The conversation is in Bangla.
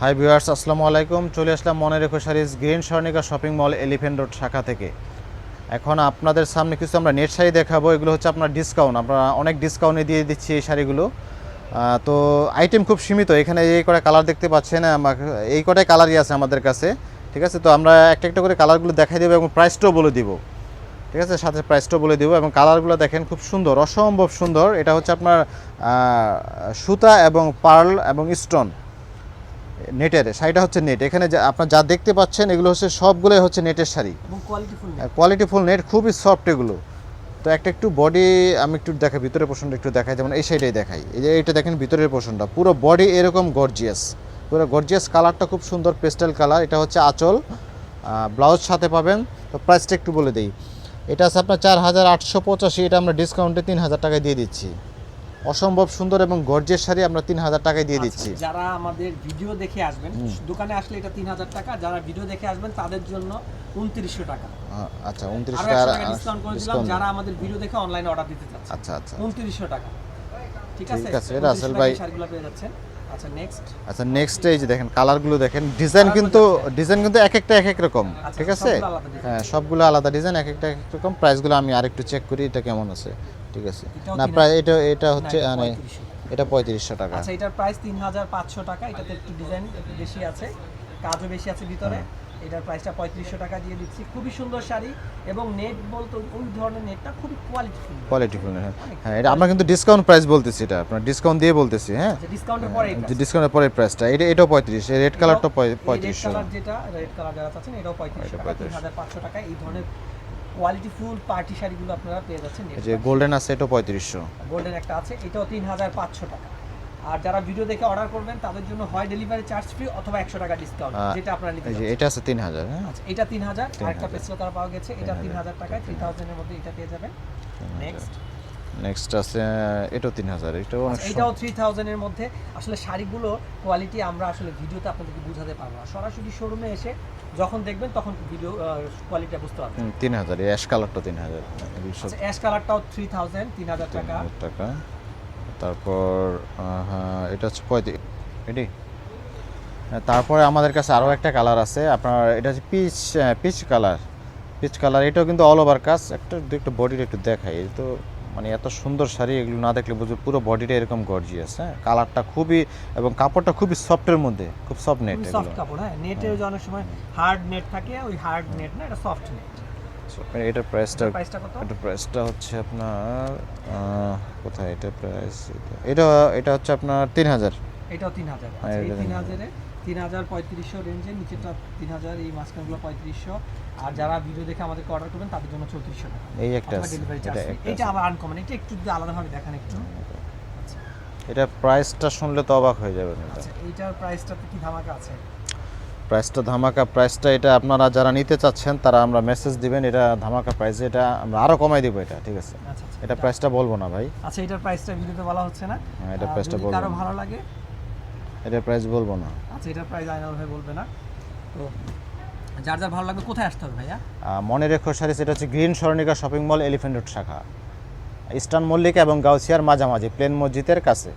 হাই ভিউয়ার্স আসসালামু আলাইকুম। চলে আসলাম মনে রেখো saris Green Swarnika shopping mall Elephant Road শাখা থেকে। এখন আপনাদের সামনে কিছু আমরা নেট শাড়ি দেখাবো, এগুলো হচ্ছে আপনার ডিসকাউন্ট আমরা অনেক ডিসকাউন্টে দিয়ে দিচ্ছি এই শাড়িগুলো। তো আইটেম খুব সীমিত। এখানে এই কটা কালার দেখতে পাচ্ছেন এই কটাই কালারই আছে আমাদের কাছে। ঠিক আছে? তো আমরা একটা একটা করে কালারগুলো দেখাই দেবো এবং প্রাইসটাও বলে দিব। ঠিক আছে? সাথে প্রাইসটাও বলে দেবো এবং কালারগুলো দেখেন খুব সুন্দর অসম্ভব সুন্দর। এটা হচ্ছে আপনার সুতা এবং পার্ল এবং স্টোন নেটের শাড়িটা হচ্ছে নেট এখানে যা আপনার যা দেখতে পাচ্ছেন এগুলো হচ্ছে সবগুলোই হচ্ছে নেটের sari. Qualityful quality full net খুবই সফট এগুলো। তো একটা একটু বডি আমি একটু দেখাই ভিতরের পোর্শনটা একটু দেখাই যেমন এই সাইডেই দেখাই। এই যে এইটা দেখেন ভিতরের পোর্শনটা পুরো বডি এরকম গর্জিয়াস পুরো গর্জিয়াস কালারটা খুব সুন্দর পেস্টেল কালার এটা হচ্ছে আঁচল ব্লাউজ সাথে পাবেন। তো প্রাইসটা একটু বলে দিই। এটা আছে আপনার চার হাজার আটশো পঁচাশি এটা আমরা ডিসকাউন্টে তিন হাজার টাকায় দিয়ে দিচ্ছি। অসম্ভব সুন্দর এবং গর্জিয়াস শাড়ি আমরা তিন হাজার টাকায় দিয়ে দিচ্ছি। যারা আমাদের ভিডিও দেখে আসবেন দোকানে আসলে এটা তিন হাজার টাকা যারা ভিডিও দেখে আসবেন তাদের জন্য উনত্রিশশো টাকা। আচ্ছা উনত্রিশ টাকা ডিসকাউন্ট করে দিলাম যারা আমাদের ভিডিও দেখে অনলাইনে অর্ডার দিতে চাচ্ছে আচ্ছা আচ্ছা। উনত্রিশশো টাকা। ঠিক আছে? ঠিক আছে, ভাই। শাড়িগুলো পেয়ে যাচ্ছেন। আচ্ছা নেক্সট আচ্ছা নেক্সট এই যে দেখেন কালারগুলো দেখেন ডিজাইন কিন্তু ডিজাইন কিন্তু এক একটা এক এক রকম আচ্ছা, ঠিক আছে। হ্যাঁ সবগুলো আলাদা ডিজাইন এক একটা এক এক রকম। প্রাইসগুলো আমি আরেকটু চেক করি এটা কেমন আছে ঠিক আছে? না প্রায় এটা এটা হচ্ছে মানে এটা পঁয়ত্রিশশো টাকা। আচ্ছা এটার প্রাইস তিন হাজার পাঁচশো টাকা এটাতে একটু ডিজাইন বেশি আছে কাজও বেশি আছে ভিতরে। এটার প্রাইসটা পঁয়ত্রিশশো টাকা দিয়ে দিচ্ছি। খুবই সুন্দর শাড়ি এবং নেট বলতে ওই ধরনের নেটটা খুবই কোয়ালিটিফুল কোয়ালিটিফুল হ্যাঁ। হ্যাঁ এটা আমরা কিন্তু ডিসকাউন্ট প্রাইস বলতেছি এটা। আপনার ডিসকাউন্ট দিয়ে বলতেছি হ্যাঁ? আচ্ছা ডিসকাউন্টের পরে যে ডিসকাউন্টের পরে প্রাইসটা এটা এটাও পঁয়ত্রিশ রেড কালারটা রেড পঁয়ত্রিশশো। কালার যেটা রেড কালার যারা চাচ্ছেন এটাও পঁয়ত্রিশশো টাকা তিন হাজার পাঁচশো টাকা। এই ধরনের কোয়ালিটি ফুল পার্টি শাড়িগুলো আপনারা পেয়ে যাচ্ছেন এই যে গোল্ডেন আছে এটাও পঁয়ত্রিশশো। গোল্ডেন একটা আছে এটাও তিন হাজার পাঁচশো টাকা। আর যারা ভিডিও দেখে অর্ডার করবেন তাদের জন্য হয় ডেলিভারি চার্জ ফ্রি অথবা একশো টাকা ডিসকাউন্ট যেটা আপনারা নিতে এটা আছে তিন হাজার হ্যাঁ? আচ্ছা এটা তিন হাজার। আরেকটা 3000 পেসলো তারা পাওয়া গেছে এটা তিন হাজার টাকায় থ্রি থাউজেন্ডের মধ্যে এটা পেয়ে যাবেন। নেক্সট নেক্সট আছে এটাও তিন হাজার এটাও অনেক আচ্ছা, এটাও থ্রি থাউজেন্ডের মধ্যে। আসলে শাড়িগুলো কোয়ালিটি আমরা আসলে ভিডিওতে আপনাদেরকে বোঝাতে পারব না। সরাসরি শোরুমে এসে যখন দেখবেন তখন ভিডিও কোয়ালিটিটা বুঝতে পারবেন। তিন হাজার অ্যাশ কালারটা তিন হাজার। আচ্ছা অ্যাশ কালারটাও থ্রি থাউজেন্ড তিন হাজার তিন টাকা। টাকা। তারপর হ্যাঁ এটা হচ্ছে পঁয়ত্রিশ এটি? হ্যাঁ, তারপরে আমাদের কাছে আরও একটা কালার আছে আপনার এটা হচ্ছে peach peach colour. Peach colour এটাও কিন্তু অল ওভার কাজ একটা দু একটা বডিটা একটু দেখাই এই তো মানে এত সুন্দর শাড়ি এগুলো না দেখলে বুঝবে পুরো বডিটা এরকম গর্জিয়াস হ্যাঁ কালারটা খুবই এবং কাপড়টা খুবই সফটের মধ্যে খুব সফট নেট সফট কাপড় হ্যাঁ নেটের যে অনেক সময় হার্ড নেট থাকে ওই হার্ড নেট না এটা সফট নেট এটার প্রাইসটা প্রাইসটা কত? এটা প্রাইসটা হচ্ছে আপনার কোথায় এটা প্রাইস এটা এটা হচ্ছে আপনার তিন হাজার এটাও তিন হাজার হ্যাঁ, এই এটা তিন 3000 হাজারে তিন হাজার পঁয়ত্রিশশো রেঞ্জে নিচেটা তিন হাজার এই মাঝখানগুলো পঁয়ত্রিশশো। আর যারা ভিডিও দেখে আমাদেরকে অর্ডার করবেন তাদের জন্য চৌত্রিশশো টাকা। এই একটা ডেলিভারি এটা চার্জ এটা আবার আনকমন এটা একটু যদি আলাদাভাবে দেখান একটু। আচ্ছা। এটা প্রাইসটা শুনলে তো অবাক হয়ে যাবেন আচ্ছা এইটার প্রাইসটাতে কি ধামাকা আছে? প্রাইসটা ধামাকা প্রাইসটা এটা আপনারা যারা নিতে চাচ্ছেন তারা আমরা মেসেজ দিবেন এটা ধামাকা প্রাইস এটা আমরা আরও কমাই দিব এটা ঠিক আছে? আচ্ছা আচ্ছা। এটা প্রাইসটা বলব না ভাই। আচ্ছা এটার প্রাইসটা ভিডিওতে বলা হচ্ছে না। হ্যাঁ, এটার আর price টা যদি বলব কারও ভালো লাগে। এটা প্রাইস বলব না। আচ্ছা এটার প্রাইস আইনাল ভাই বলবে না। তো যার যার ভালো লাগবে কোথায় আসতে হবে ভাইয়া? মনে রেখো সারিস এটা হচ্ছে Green Swarnika shopping mall Elephant Road শাখা। ইস্টার্ন মল্লিকা এবং গাউসিয়ার মাঝামাঝি প্লেন মসজিদের কাছে।